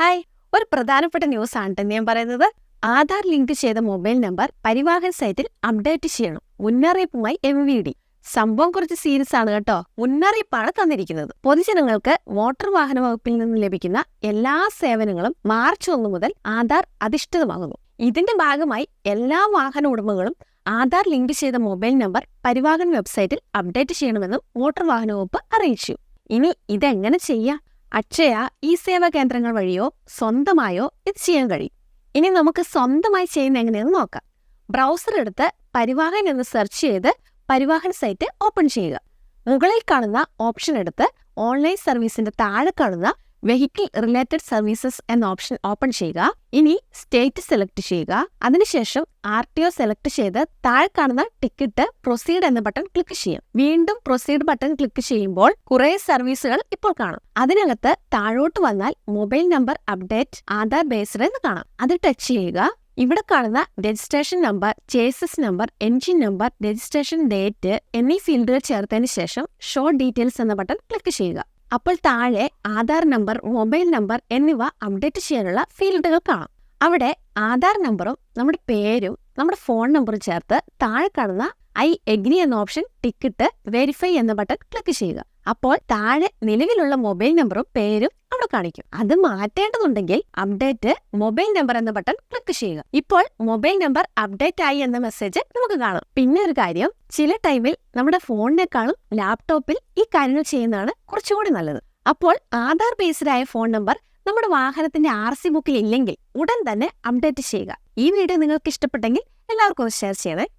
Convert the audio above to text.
Hi ഒരു പ്രധാനപ്പെട്ട news ആണ് ഞാൻ പറയുന്നത്. ആധാർ ലിങ്ക് ചെയ്ത മൊബൈൽ നമ്പർ പരിവാഹൻ സൈറ്റിൽ അപ്ഡേറ്റ് ചെയ്യണം. മുന്നറിയിപ്പുമായി എം വി ഡി സംഭവം കുറച്ച് സീരിയസ് ആണ് കേട്ടോ. മുന്നറിയിപ്പാണ് തന്നിരിക്കുന്നത്. പൊതുജനങ്ങൾക്ക് മോട്ടർ വാഹന വകുപ്പിൽ നിന്ന് ലഭിക്കുന്ന എല്ലാ സേവനങ്ങളും മാർച്ച് ഒന്ന് മുതൽ ആധാർ അധിഷ്ഠിതമാകുന്നു. ഇതിന്റെ ഭാഗമായി എല്ലാ വാഹന ഉടമകളും ആധാർ ലിങ്ക് ചെയ്ത മൊബൈൽ നമ്പർ പരിവാഹൻ വെബ്സൈറ്റിൽ അപ്ഡേറ്റ് ചെയ്യണമെന്നും മോട്ടോർ വാഹന വകുപ്പ് അറിയിച്ചു. ഇനി ഇതെങ്ങനെ ചെയ്യാം? അക്ഷയ ഈ സേവാ കേന്ദ്രങ്ങൾ വഴിയോ സ്വന്തമായോ ഇത് ചെയ്യാൻ കഴിയും. ഇനി നമുക്ക് സ്വന്തമായി ചെയ്യുന്ന എങ്ങനെയെന്ന് നോക്കാം. ബ്രൗസർ എടുത്ത് പരിവാഹൻ എന്ന് സെർച്ച് ചെയ്ത് പരിവാഹൻ സൈറ്റ് ഓപ്പൺ ചെയ്യുക. മുകളിൽ കാണുന്ന ഓപ്ഷൻ എടുത്ത് ഓൺലൈൻ സർവീസിന്റെ താഴെ കാണുന്ന വെഹിക്കിൾ റിലേറ്റഡ് സർവീസസ് എന്ന ഓപ്ഷൻ ഓപ്പൺ ചെയ്യുക. ഇനി സ്റ്റേറ്റ് സെലക്ട് ചെയ്യുക. അതിനുശേഷം ആർ ടി ഒ സെലക്ട് ചെയ്ത് താഴെ കാണുന്ന ടിക്കറ്റ് പ്രൊസീഡ് എന്ന ബട്ടൺ ക്ലിക്ക് ചെയ്യും. വീണ്ടും പ്രൊസീഡ് ബട്ടൺ ക്ലിക്ക് ചെയ്യുമ്പോൾ കുറെ സർവീസുകൾ ഇപ്പോൾ കാണും. അതിനകത്ത് താഴോട്ട് വന്നാൽ mobile number update Aadhaar based എന്ന് കാണാം. അത് ടച്ച് ചെയ്യുക. ഇവിടെ കാണുന്ന registration number chassis number engine number registration date എന്നീ ഫീൽഡുകൾ ചേർത്തതിന് ശേഷം ഷോ ഡീറ്റെയിൽസ് എന്ന ബട്ടൺ ക്ലിക്ക് ചെയ്യുക. അപ്പോൾ താഴെ ആധാർ നമ്പർ മൊബൈൽ നമ്പർ എന്നിവ അപ്ഡേറ്റ് ചെയ്യാനുള്ള ഫീൽഡുകൾ കാണാം. അവിടെ ആധാർ നമ്പറും നമ്മുടെ പേരും നമ്മുടെ ഫോൺ നമ്പറും ചേർത്ത് താഴെ കാണുന്ന ഐ എഗ്രി എന്ന ഓപ്ഷൻ ടിക്കിട്ട് വെരിഫൈ എന്ന ബട്ടൺ ക്ലിക്ക് ചെയ്യുക. അപ്പോൾ താഴെ നിലവിലുള്ള മൊബൈൽ നമ്പറും പേരും അവിടെ കാണിക്കും. അത് മാറ്റേണ്ടതുണ്ടെങ്കിൽ അപ്ഡേറ്റ് മൊബൈൽ നമ്പർ എന്ന ബട്ടൺ ക്ലിക്ക് ചെയ്യുക. ഇപ്പോൾ മൊബൈൽ നമ്പർ അപ്ഡേറ്റ് ആയി എന്ന മെസ്സേജ് നമുക്ക് കാണാം. പിന്നെ ഒരു കാര്യം ചില ടൈമിൽ നമ്മുടെ ഫോണിനേക്കാളും ലാപ്ടോപ്പിൽ ഈ കാര്യങ്ങൾ ചെയ്യുന്നതാണ് കുറച്ചുകൂടി നല്ലത്. അപ്പോൾ ആധാർ ബേസ്ഡ് ആയ ഫോൺ നമ്പർ നമ്മുടെ വാഹനത്തിന്റെ ആർ സി ബുക്കിൽ ഇല്ലെങ്കിൽ ഉടൻ തന്നെ അപ്ഡേറ്റ് ചെയ്യുക. ഈ വീഡിയോ നിങ്ങൾക്ക് ഇഷ്ടപ്പെട്ടെങ്കിൽ എല്ലാവർക്കും ഷെയർ ചെയ്യണേ.